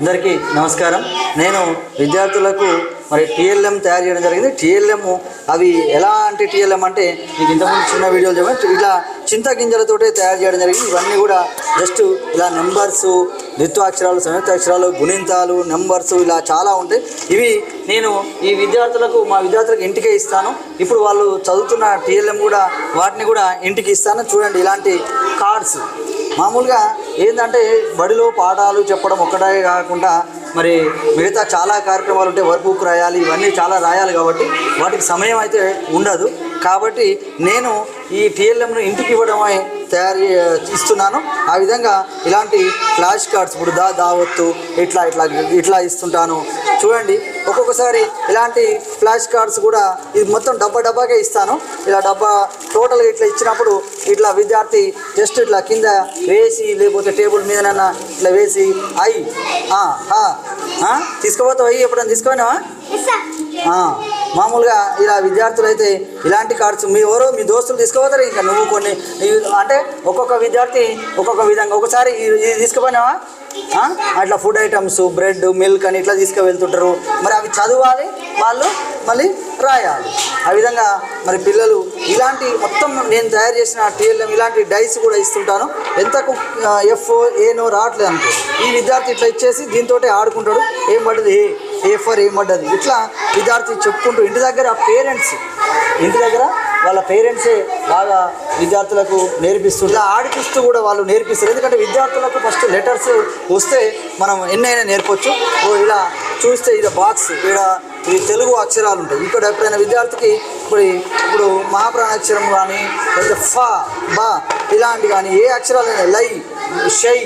అందరికీ నమస్కారం. నేను విద్యార్థులకు మరి టీఎల్ఎం తయారు చేయడం జరిగింది. టీఎల్ఎం అవి ఎలాంటి టీఎల్ఎం అంటే మీకు ఇంతకుముందు చిన్న వీడియోలు చెప్పాను. ఇలా చింతగింజలతోటే తయారు చేయడం జరిగింది. ఇవన్నీ కూడా జస్ట్ ఇలా నెంబర్స్ ద్విత్వాక్షరాలు సంయుక్తాక్షరాలు గుణింతాలు నెంబర్స్ ఇలా చాలా ఉంటాయి. ఇవి నేను ఈ విద్యార్థులకు మా విద్యార్థులకు ఇంటికే ఇస్తాను. ఇప్పుడు వాళ్ళు చదువుతున్న టీఎల్ఎం కూడా వాటిని కూడా ఇంటికి ఇస్తాను. చూడండి ఇలాంటి కార్డ్స్. మామూలుగా ఏంటంటే బడిలో పాఠాలు చెప్పడం ఒక్కటే కాకుండా మరి మిగతా చాలా కార్యక్రమాలు ఉంటాయి వర్క్ బుక్ రాయాలి ఇవన్నీ చాలా రాయాలి కాబట్టి వాటికి సమయం అయితే ఉండదు. కాబట్టి నేను ఈ టీఎల్ఎంను ఇంటికి ఇవ్వడమే తయారు ఇస్తున్నాను. ఆ విధంగా ఇలాంటి ఫ్లాష్ కార్డ్స్ ఇప్పుడు దా దావత్తు ఇట్లా ఇట్లా ఇట్లా ఇస్తుంటాను. చూడండి ఒక్కొక్కసారి ఇలాంటి ఫ్లాష్ కార్డ్స్ కూడా ఇది మొత్తం డబ్బా డబ్బాకే ఇస్తాను. ఇలా డబ్బా టోటల్గా ఇట్లా ఇచ్చినప్పుడు ఇట్లా విద్యార్థి జస్ట్ ఇట్లా కింద వేసి లేకపోతే టేబుల్ మీదనన్నా ఇట్లా వేసి అయ్యి తీసుకోపోతావు తీసుకుపోతావు? అయ్యి ఎప్పుడైనా తీసుకుపోయినావా? మామూలుగా ఇలా విద్యార్థులు అయితే ఇలాంటి కార్డ్స్ మీ ఎవరో మీ దోస్తులు తీసుకోపోతారు ఇంకా నువ్వు కొన్ని అంటే ఒక్కొక్క విద్యార్థి ఒక్కొక్క విధంగా. ఒకసారి ఇది తీసుకుపోయినావా? అట్లా ఫుడ్ ఐటమ్స్ బ్రెడ్ మిల్క్ అని ఇట్లా తీసుకువెళ్తుంటారు. మరి అవి చదవాలి వాళ్ళు మళ్ళీ రాయాలి. ఆ విధంగా మరి పిల్లలు ఇలాంటి మొత్తం నేను తయారు చేసిన టీఎల్ఎం ఇలాంటి డైస్ కూడా ఇస్తుంటాను. ఎంతకు ఎఫ్ ఏనో రావట్లేదు అనుకో. ఈ విద్యార్థి ఇట్లా ఇచ్చేసి దీంతో ఆడుకుంటాడు. ఏం పడ్డది? ఏ ఏ ఫర్ ఏం పడ్డది? ఇట్లా విద్యార్థి చెప్పుకుంటూ ఇంటి దగ్గర పేరెంట్స్ ఇంటి దగ్గర వాళ్ళ పేరెంట్సే బాగా విద్యార్థులకు నేర్పిస్తూ ఇలా ఆడిపిస్తూ కూడా వాళ్ళు నేర్పిస్తారు. ఎందుకంటే విద్యార్థులకు ఫస్ట్ లెటర్స్ వస్తే మనం ఎన్నైనా నేర్పొచ్చు. ఓ ఇలా చూస్తే ఇది బాక్స్ ఇక్కడ ఈ తెలుగు అక్షరాలు ఉంటాయి. ఇక్కడ ఎప్పుడైనా విద్యార్థికి ఇప్పుడు ఇప్పుడు మహాప్రాణాక్షరం కానీ లేకపోతే ఫ బా ఇలాంటి కానీ ఏ అక్షరాలైనా లై షై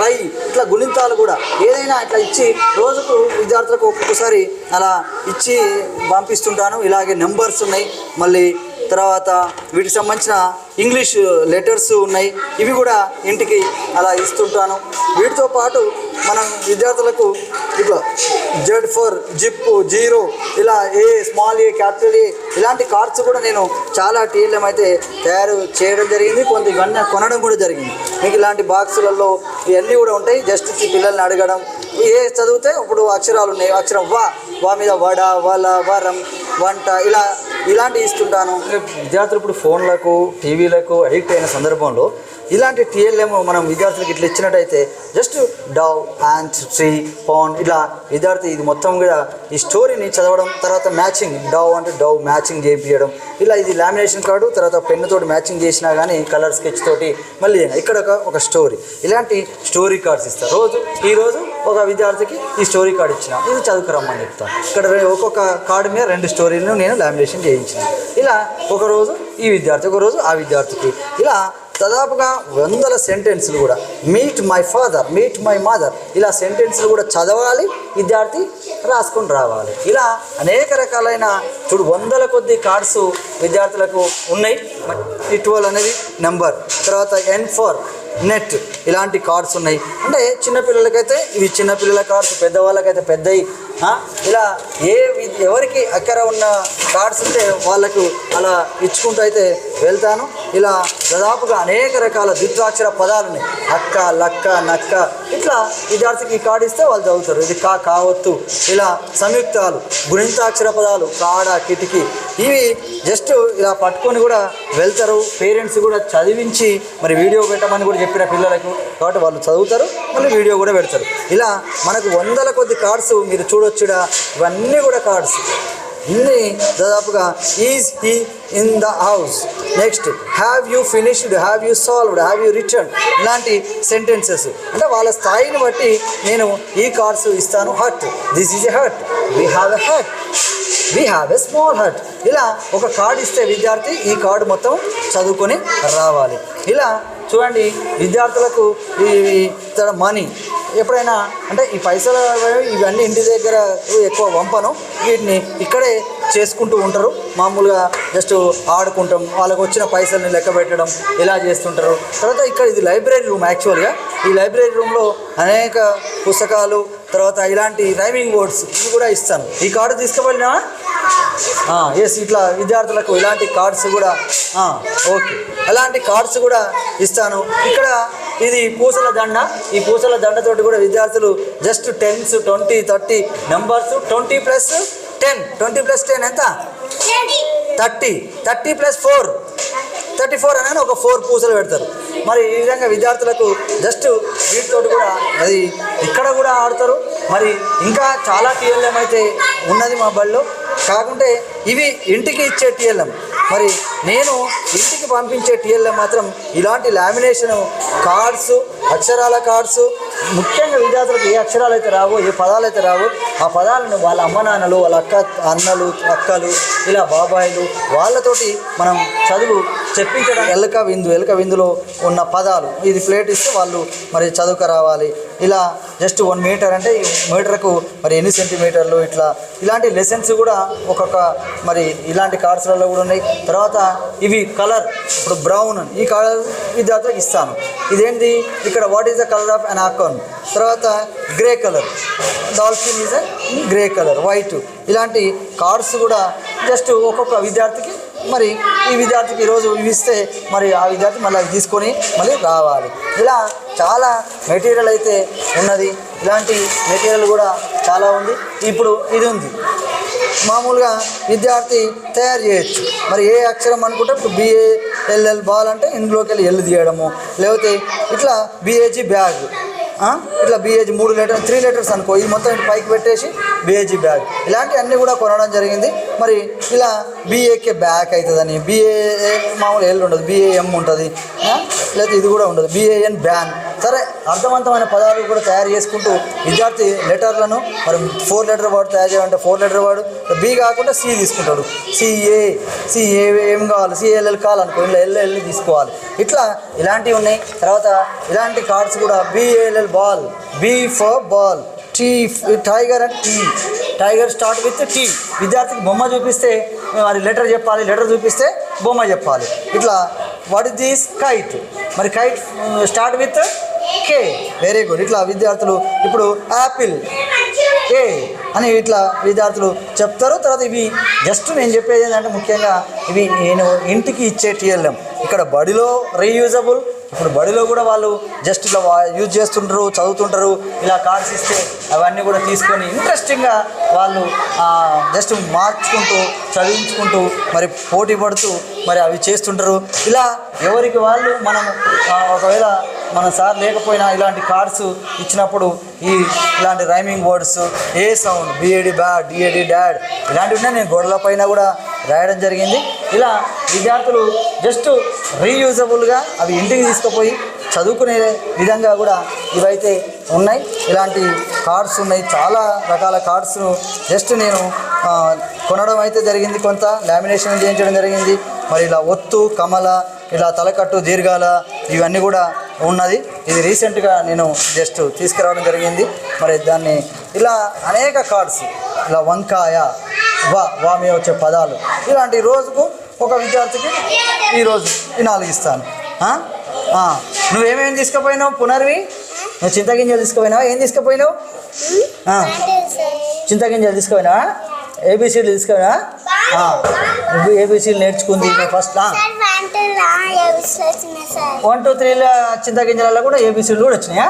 రై ఇట్లా గుణింతాలు కూడా ఏదైనా ఇట్లా ఇచ్చి రోజుకు విద్యార్థులకు ఒక్కొక్కసారి అలా ఇచ్చి పంపిస్తుంటాను. ఇలాగే నెంబర్స్ ఉన్నాయి. మళ్ళీ తర్వాత వీటికి సంబంధించిన ఇంగ్లీష్ లెటర్స్ ఉన్నాయి. ఇవి కూడా ఇంటికి అలా ఇస్తుంటాను. వీటితో పాటు మనం విద్యార్థులకు ఇట్లా జెడ్ ఫోర్ జిప్ జీరో ఇలా ఏ స్మాల్ ఏ క్యాపిటల్ ఏ ఇలాంటి కార్డ్స్ కూడా నేను చాలా టీఎల్ఎం అయితే తయారు చేయడం జరిగింది. కొంత ఇవన్నీ కొనడం కూడా జరిగింది. మీకు ఇలాంటి బాక్సులలో ఇవన్నీ కూడా ఉంటాయి. జస్ట్ పిల్లల్ని అడగడం. ఏ చదివితే ఇప్పుడు అక్షరాలు ఉన్నాయి. అక్షరం వా వా మీద వడ వల వరం వంట ఇలా ఇలాంటివి ఇస్తుంటాను. విద్యార్థులు ఇప్పుడు ఫోన్లకు టీవీలకు అడిక్ట్ అయిన సందర్భంలో ఇలాంటి టీఎల్ఎం మనం విద్యార్థులకు ఇట్లా ఇచ్చినట్టయితే just dove ant tree pan ఇలా విద్యార్థి ఇది మొత్తం కూడా ఈ స్టోరీని చదవడం తర్వాత మ్యాచింగ్ డవ్ అంటే డవ్ మ్యాచింగ్ చేయించడం ఇలా ఇది లామినేషన్ కార్డు తర్వాత పెన్నుతో మ్యాచింగ్ చేసినా కానీ కలర్ స్కెచ్ తోటి మళ్ళీ ఇక్కడ ఒక స్టోరీ. ఇలాంటి స్టోరీ కార్డ్స్ ఇస్తారు. రోజు ఈరోజు ఒక విద్యార్థికి ఈ స్టోరీ కార్డ్ ఇచ్చిన. ఇది చదువుకురమ్మని చెప్తాను. ఇక్కడ ఒక్కొక్క కార్డు మీద రెండు స్టోరీలను నేను లామినేషన్ చేయించిన. ఇలా ఒక రోజు ఈ విద్యార్థి ఒకరోజు ఆ విద్యార్థికి. ఇలా దాదాపుగా వందల సెంటెన్స్లు కూడా. Meet my father meet my mother ఇలా సెంటెన్స్లు కూడా చదవాలి విద్యార్థి రాసుకొని రావాలి. ఇలా అనేక రకాలైన చూడు వందల కొద్ది కార్డ్స్ విద్యార్థులకు ఉన్నాయి. ట్వెల్వ్ అనేది నెంబర్ తర్వాత ఎన్ ఫర్ నెట్ ఇలాంటి కార్డ్స్ ఉన్నాయి. అంటే చిన్నపిల్లలకైతే ఇవి చిన్నపిల్లల కార్డ్స్ పెద్దవాళ్ళకైతే పెద్దవి ఇలా ఏ ఎవరికి అక్కడ ఉన్న కార్డ్స్ ఉంటే వాళ్ళకు అలా ఇచ్చుకుంటూ అయితే వెళ్తాను. ఇలా దాదాపుగా అనేక రకాల ద్విత్వాక్షర పదాలు ఉన్నాయి. అక్క లక్క నక్క. ఇట్లా విద్యార్థికి ఈ కార్డు ఇస్తే వాళ్ళు చదువుతారు. ఇది కా కావత్తు ఇలా సంయుక్తాలు గుణింతాక్షర పదాలు కాడ కిటికీ. ఇవి జస్ట్ ఇలా పట్టుకొని కూడా వెళ్తారు. పేరెంట్స్ కూడా చదివించి మరి వీడియో పెట్టమని కూడా చెప్పిన పిల్లలకు కాబట్టి వాళ్ళు చదువుతారు మళ్ళీ వీడియో కూడా పెడతారు. ఇలా మనకు వందల కొద్ది కార్డ్స్ మీరు చూడొచ్చుడా? ఇవన్నీ కూడా కార్డ్స్ ఇన్ని దాదాపుగా is he in the house next have you finished have you solved have you return ఇలాంటి సెంటెన్సెస్ అంటే వాళ్ళ స్థాయిని బట్టి నేను ఈ కార్డ్స్ ఇస్తాను hut this is a hut we have a hut we have a small hurt ఇలా ఒక కార్డు ఇస్తే విద్యార్థి ఈ కార్డు మొత్తం చదువుకొని రావాలి. ఇలా చూడండి విద్యార్థులకు ఈ మనీ ఎప్పుడైనా అంటే ఈ పైసలు ఇవన్నీ ఇంటి దగ్గర ఎక్కువ వంపను వీటిని ఇక్కడే చేసుకుంటూ ఉంటారు. మామూలుగా జస్ట్ ఆడుకుంటాం. వాళ్ళకు వచ్చిన పైసల్ని లెక్క పెట్టడం ఇలా చేస్తుంటారు. తర్వాత ఇక్కడ ఇది లైబ్రరీ రూమ్ యాక్చువల్గా ఈ లైబ్రరీ రూమ్లో అనేక పుస్తకాలు తర్వాత ఇలాంటి రైమింగ్ బోర్డ్స్ ఇవి కూడా ఇస్తాను. ఈ కార్డు తీసుకువెళ్ళినా ఎస్ ఇట్లా విద్యార్థులకు ఇలాంటి కార్డ్స్ కూడా ఓకే అలాంటి కార్డ్స్ కూడా ఇస్తాను. ఇక్కడ ఇది పూసల దండ. ఈ పూసల దండతోటి కూడా విద్యార్థులు just tens twenty thirty numbers twenty plus ten twenty plus ten ఎంత? Thirty thirty plus four thirty four అనగానే ఒక ఫోర్ పూసలు పెడతారు. మరి ఈ విధంగా విద్యార్థులకు జస్ట్ వీటితో కూడా అది ఇక్కడ కూడా ఆడతారు. మరి ఇంకా చాలా టీఎల్ఎం అయితే ఉన్నది మా బడిలో కాకుంటే ఇవి ఇంటికి ఇచ్చే టీఎల్ఎం. మరి నేను ఇంటికి పంపించే టీఎల్ఏ మాత్రం ఇలాంటి లామినేషన్ కార్డ్స్ అక్షరాల కార్డ్స్ ముఖ్యంగా విద్యార్థులకు ఏ అక్షరాలు అయితే రావో ఏ పదాలు అయితే రావో ఆ పదాలను వాళ్ళ అమ్మ నాన్నలు వాళ్ళ అక్క అన్నలు అక్కలు ఇలా బాబాయిలు వాళ్ళతోటి మనం చదువు చెప్పించడం ఎలక విందు ఎలక విందులో ఉన్న పదాలు ఇది ప్లేట్ ఇస్తే వాళ్ళు మరి చదువుకు రావాలి. ఇలా జస్ట్ వన్ మీటర్ అంటే మీటర్కు మరి ఎన్ని సెంటీమీటర్లు ఇట్లా ఇలాంటి లెసన్స్ కూడా ఒక్కొక్క మరి ఇలాంటి కార్డ్స్లలో కూడా ఉన్నాయి. తర్వాత ఇవి కలర్ ఇప్పుడు బ్రౌన్ ఈ కలర్ విద్యార్థులకు ఇస్తాను. ఇదేంటి ఇక్కడ what is the colour of an account తర్వాత grey colour dolphin is grey colour white ఇలాంటి కార్డ్స్ కూడా జస్ట్ ఒక్కొక్క విద్యార్థికి మరి ఈ విద్యార్థికి ఈరోజు ఇవి ఇస్తే మరి ఆ విద్యార్థి మళ్ళీ తీసుకొని మళ్ళీ రావాలి. ఇలా చాలా మెటీరియల్ అయితే ఉన్నది. ఇలాంటి మెటీరియల్ కూడా చాలా ఉంది. ఇప్పుడు ఇది ఉంది. మామూలుగా విద్యార్థి తయారు చేయొచ్చు. మరి ఏ అక్షరం అనుకుంటే ఇప్పుడు బిఏ ఎల్ఎల్ బాల్ అంటే ఇందులోకి వెళ్ళి ఎల్ తీయడము. లేకపోతే ఇట్లా బిఏజీ బ్యాగ్ ఇట్లా బీఏజీ మూడు లీటర్ త్రీ లీటర్స్ అనుకో. ఇది మొత్తం పైకి పెట్టేసి బీఏజీ బ్యాగ్ ఇలాంటివన్నీ కూడా కొనడం జరిగింది. మరి ఇలా బీఏకే బ్యాక్ అవుతుందని బీఏ మామూలు ఎల్ ఉండదు. బిఏఎం ఉంటుంది. లేకపోతే ఇది కూడా ఉండదు. బిఏఎన్ బ్యాన్ సరే అర్థవంతమైన పదాలు కూడా తయారు చేసుకుంటూ విద్యార్థి లెటర్లను మరి ఫోర్ లెటర్ వర్డ్ తయారు చేయాలంటే ఫోర్ లెటర్ వర్డ్ బి కాకుండా సి తీసుకుంటాడు. సిఏ సిఏ ఏం కావాలి? సిఎల్ఎల్ కావాలనుకో ఇలా ఎల్ఎల్ తీసుకోవాలి. ఇట్లా ఇలాంటివి ఉన్నాయి. తర్వాత ఇలాంటి కార్డ్స్ కూడా B A L L ball B for ball T tiger and T. Tiger start with T. విద్యార్థికి బొమ్మ చూపిస్తే మరి లెటర్ చెప్పాలి లెటర్ చూపిస్తే బొమ్మ చెప్పాలి. ఇట్లా వాట్ ఇస్ దిస్ కైట్ మరి kite start with K very good ఇట్లా విద్యార్థులు ఇప్పుడు యాపిల్ ఏ అని ఇట్లా విద్యార్థులు చెప్తారు. తర్వాత ఇవి జస్ట్ నేను చెప్పేది ఏంటంటే ముఖ్యంగా ఇవి నేను ఇంటికి ఇచ్చే టీఎల్ఎం ఇక్కడ బడిలో రీయూజబుల్ ఇప్పుడు బడిలో కూడా వాళ్ళు జస్ట్ ఇలా యూజ్ చేస్తుంటారు చదువుతుంటారు ఇలా కార్డ్స్ ఇస్తే అవన్నీ కూడా తీసుకొని ఇంట్రెస్టింగ్గా వాళ్ళు జస్ట్ మార్చుకుంటూ చదివించుకుంటూ మరి పోటీ పడుతూ మరి అవి చేస్తుంటారు. ఇలా ఎవరికి వాళ్ళు మనం ఒకవేళ మన సార్ లేకపోయినా ఇలాంటి కార్డ్స్ ఇచ్చినప్పుడు ఈ ఇలాంటి rhyming words A sound B A D bad D A D dad ఇలాంటివి ఉన్నాయి నేను గొడవల పైన కూడా రాయడం జరిగింది. ఇలా విద్యార్థులు జస్ట్ రీయూజబుల్గా అవి ఇంటికి తీసుకుపోయి చదువుకునే విధంగా కూడా ఇవైతే ఉన్నాయి. ఇలాంటి కార్డ్స్ ఉన్నాయి. చాలా రకాల కార్డ్స్ జస్ట్ నేను కొనడం అయితే జరిగింది కొంత. లామినేషన్ చేయించడం జరిగింది. మరి ఇలా ఒత్తు కమల ఇలా తలకట్టు దీర్ఘాల ఇవన్నీ కూడా ఉన్నది. ఇది రీసెంట్గా నేను జస్ట్ తీసుకురావడం జరిగింది. మరి దాన్ని ఇలా అనేక కార్డ్స్ ఇలా వంకాయ వా వా వచ్చే పదాలు ఇలాంటి రోజుకు ఒక విద్యార్థికి ఈరోజు ఈ నాలుగు ఇస్తాను. నువ్వేమేమి తీసుకుపోయినావు? పునర్వి? నువ్వు చింతగింజలు తీసుకుపోయినావా? ఏం తీసుకుపోయినావు? చింతగింజలు తీసుకుపోయినావా? ఏబీసీలు నువ్వు ఏబీసీలు నేర్చుకుంది ఫస్ట్. వన్ టూ త్రీల చింతగింజలలో కూడా ఏబీసీలు కూడా వచ్చినాయా?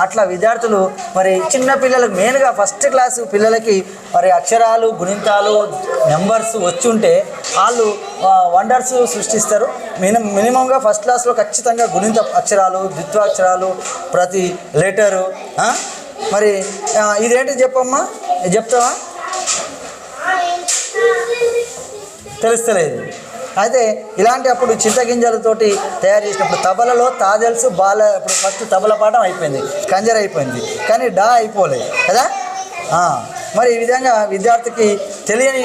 అట్లా విద్యార్థులు మరి చిన్న పిల్లలకు మెయిన్గా ఫస్ట్ క్లాస్ పిల్లలకి మరి అక్షరాలు గుణింతాలు నెంబర్స్ వచ్చి ఉంటే వాళ్ళు వండర్స్ సృష్టిస్తారు. మినిమం మినిమంగా ఫస్ట్ క్లాస్లో ఖచ్చితంగా గుణింత అక్షరాలు ద్విత్వాక్షరాలు ప్రతి లెటరు? మరి ఇదేంటి చెప్పమ్మా? చెప్తావా? తెలుస్తలేదు. అయితే ఇలాంటి అప్పుడు చింతగింజలతోటి తయారు చేసినప్పుడు తబలలో తాజల్సు బాల ఇప్పుడు ఫస్ట్ తబల పాఠం అయిపోయింది కంజర్ అయిపోయింది కానీ డా అయిపోలేదు కదా? మరి ఈ విధంగా విద్యార్థికి తెలియని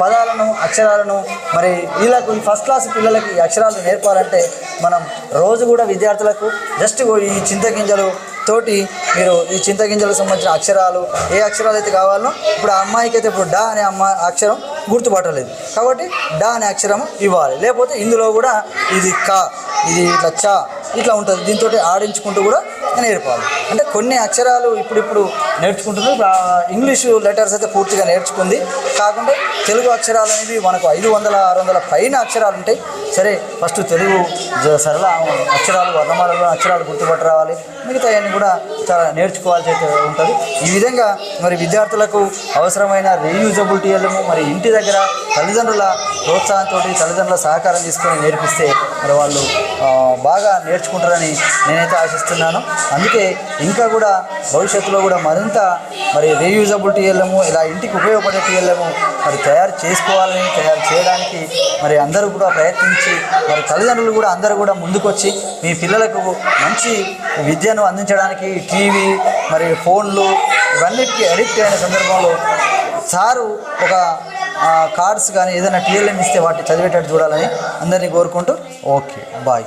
పదాలను అక్షరాలను మరి వీళ్ళకు ఈ ఫస్ట్ క్లాస్ పిల్లలకి అక్షరాలు నేర్పాలంటే మనం రోజు కూడా విద్యార్థులకు జస్ట్ ఈ చింతగింజలు తోటి మీరు ఈ చింతగింజలకు సంబంధించిన అక్షరాలు ఏ అక్షరాలు అయితే కావాలో ఇప్పుడు ఆ అమ్మాయికి అయితే ఇప్పుడు డా అనే అమ్మ అక్షరం గుర్తుపట్టలేదు. కాబట్టి డా అనే అక్షరం ఇవ్వాలి. లేకపోతే ఇందులో కూడా ఇది కా ఇది ఇట్లా చా ఇట్లా ఉంటుంది. దీంతో ఆడించుకుంటూ కూడా నేర్పాలి అంటే కొన్ని అక్షరాలు ఇప్పుడిప్పుడు నేర్చుకుంటున్నారు. ఇంగ్లీషు లెటర్స్ అయితే పూర్తిగా నేర్చుకుంది. కాకుండా తెలుగు అక్షరాలు అనేవి మనకు ఐదు వందల ఆరు వందల పైన అక్షరాలు ఉంటాయి. సరే ఫస్ట్ తెలుగు సరళ అక్షరాలు వర్ణమాలలో అక్షరాలు గుర్తుపట్టు రావాలి. మిగతా అన్ని కూడా చాలా నేర్చుకోవాల్సి అయితే ఉంటుంది. ఈ విధంగా మరి విద్యార్థులకు అవసరమైన రీయూజబుల్ మరి ఇంటి దగ్గర తల్లిదండ్రుల ప్రోత్సాహంతో తల్లిదండ్రుల సహకారం తీసుకొని నేర్పిస్తే మరి వాళ్ళు బాగా నేర్చుకుంటారని నేనైతే ఆశిస్తున్నాను. అందుకే ఇంకా కూడా భవిష్యత్తులో కూడా మరింత మరి రీయూజబుల్ టీఎల్ఎము ఇలా ఇంటికి ఉపయోగపడే టీఎల్ఎము మరి తయారు చేసుకోవాలని తయారు చేయడానికి మరి అందరూ కూడా ప్రయత్నించి మరి తల్లిదండ్రులు కూడా అందరూ కూడా ముందుకొచ్చి మీ పిల్లలకు మంచి విద్యను అందించడానికి టీవీ మరి ఫోన్లు ఇవన్నిటికీ అడిక్ట్ అయిన సందర్భంలో సారు ఒక కార్డ్స్ కానీ ఏదైనా టీఎల్ఎం ఇస్తే వాటిని చదివేటట్టు చూడాలని అందరినీ కోరుకుంటూ ఓకే బాయ్.